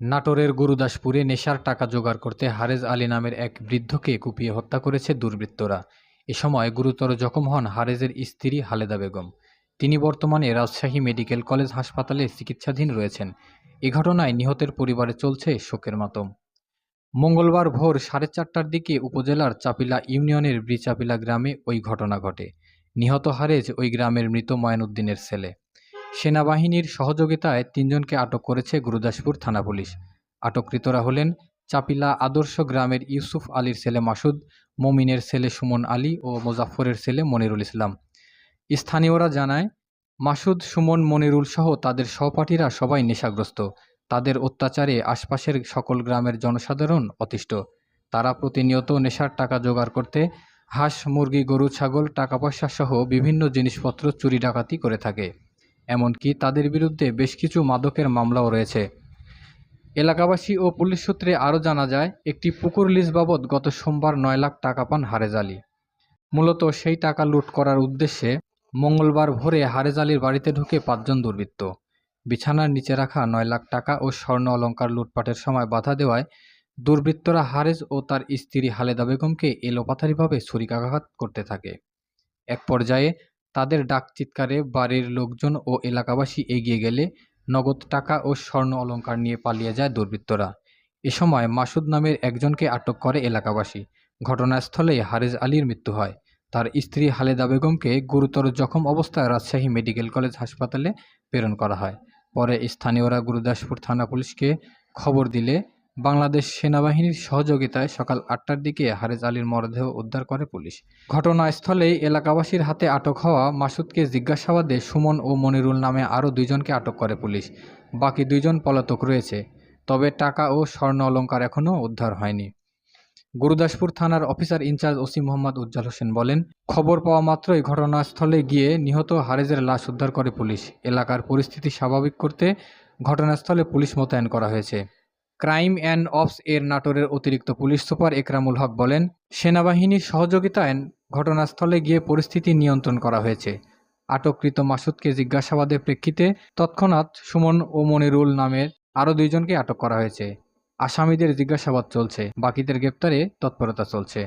নাটোরের গুরুদাসপুরে নেশার টাকা জোগাড় করতে হারেজ আলী নামের এক বৃদ্ধকে কুপিয়ে হত্যা করেছে দুর্বৃত্তরা। এ সময় গুরুতর জখম হন হারেজের স্ত্রী হালেদা বেগম। তিনি বর্তমানে রাজশাহী মেডিকেল কলেজ হাসপাতালে চিকিৎসাধীন রয়েছেন। এ ঘটনায় নিহতের পরিবারে চলছে শোকের মাতম। মঙ্গলবার ভোর সাড়ে চারটার দিকে উপজেলার চাপিলা ইউনিয়নের ব্রিচাপিলা গ্রামে ওই ঘটনা ঘটে। নিহত হারেজ ওই গ্রামের মৃত ময়নউদ্দিনের ছেলে। সেনাবাহিনীর সহযোগিতায় তিনজনকে আটক করেছে গুরুদাসপুর থানা পুলিশ। আটককৃতরা হলেন চাপিলা আদর্শ গ্রামের ইউসুফ আলীর ছেলে মাসুদ, মমিনের ছেলে সুমন আলী ও মোজাফফরের ছেলে মনিরুল ইসলাম। স্থানীয়রা জানায়, মাসুদ, সুমন, মনিরুল সহ তাদের সহপাঠীরা সবাই নেশাগ্রস্ত। তাদের অত্যাচারে আশপাশের সকল গ্রামের জনসাধারণ অতিষ্ঠ। তারা প্রতিনিয়ত নেশার টাকা জোগাড় করতে হাঁস, মুরগি, গরু, ছাগল টাকা পয়সা সহ বিভিন্ন জিনিসপত্র চুরি ডাকাতি করে থাকে। এমনকি তাদের বিরুদ্ধে বেশ কিছু মাদকের মামলাও রয়েছে। এলাকাবাসী ও পুলিশ সূত্রে আরও জানা যায়, একটি পুকুর লিজ বাবদ গত সোমবার নয় লাখ টাকা পান হারেজ আলী। মূলত সেই টাকা লুট করার উদ্দেশ্যে মঙ্গলবার ভোরে হারেজ আলীর বাড়িতে ঢুকে পাঁচজন দুর্বৃত্ত। বিছানার নিচে রাখা নয় লাখ টাকা ও স্বর্ণ অলংকার লুটপাটের সময় বাধা দেওয়ায় দুর্বৃত্তরা হারেজ ও তার স্ত্রী হালেদা বেগমকে এলোপাথারিভাবে ছুরিকাঘাত করতে থাকে। এক পর্যায়ে তাদের ডাক চিৎকারে বাড়ির লোকজন ও এলাকাবাসী এগিয়ে গেলে নগদ টাকা ও স্বর্ণ অলংকার নিয়ে পালিয়ে যায় দুর্বৃত্তরা। এ সময় মাসুদ নামের একজনকে আটক করে এলাকাবাসী। ঘটনাস্থলে হারেজ আলীর মৃত্যু হয়। তার স্ত্রী হালেদা বেগমকে গুরুতর জখম অবস্থায় রাজশাহী মেডিকেল কলেজ হাসপাতালে প্রেরণ করা হয়। পরে স্থানীয়রা গুরুদাসপুর থানা পুলিশকে খবর দিলে বাংলাদেশ সেনাবাহিনীর সহযোগিতায় সকাল আটটার দিকে হারেজ আলীর মরদেহ উদ্ধার করে পুলিশ। ঘটনাস্থলেই এলাকাবাসীর হাতে আটক হওয়া মাসুদকে জিজ্ঞাসাবাদে সুমন ও মনিরুল নামে আরও দুইজনকে আটক করে পুলিশ। বাকি দুইজন পলাতক রয়েছে, তবে টাকা ও স্বর্ণ অলঙ্কার এখনও উদ্ধার হয়নি। গুরুদাসপুর থানার officer in charge OC Mohammad Ujjwal Hossain বলেন, খবর পাওয়া মাত্রই ঘটনাস্থলে গিয়ে নিহত হারেজের লাশ উদ্ধার করে পুলিশ। এলাকার পরিস্থিতি স্বাভাবিক করতে ঘটনাস্থলে পুলিশ মোতায়েন করা হয়েছে। ক্রাইম অ্যান্ড অপস এর নাটোরের অতিরিক্ত পুলিশ সুপার একরামুল হক বলেন, সেনাবাহিনীর সহযোগিতায় ঘটনাস্থলে গিয়ে পরিস্থিতি নিয়ন্ত্রণ করা হয়েছে। আটককৃত মাসুদকে জিজ্ঞাসাবাদের প্রেক্ষিতে তৎক্ষণাৎ সুমন ও মনিরুল নামের আরও দুইজনকে আটক করা হয়েছে। আসামিদের জিজ্ঞাসাবাদ চলছে, বাকিদের গ্রেপ্তারে তৎপরতা চলছে।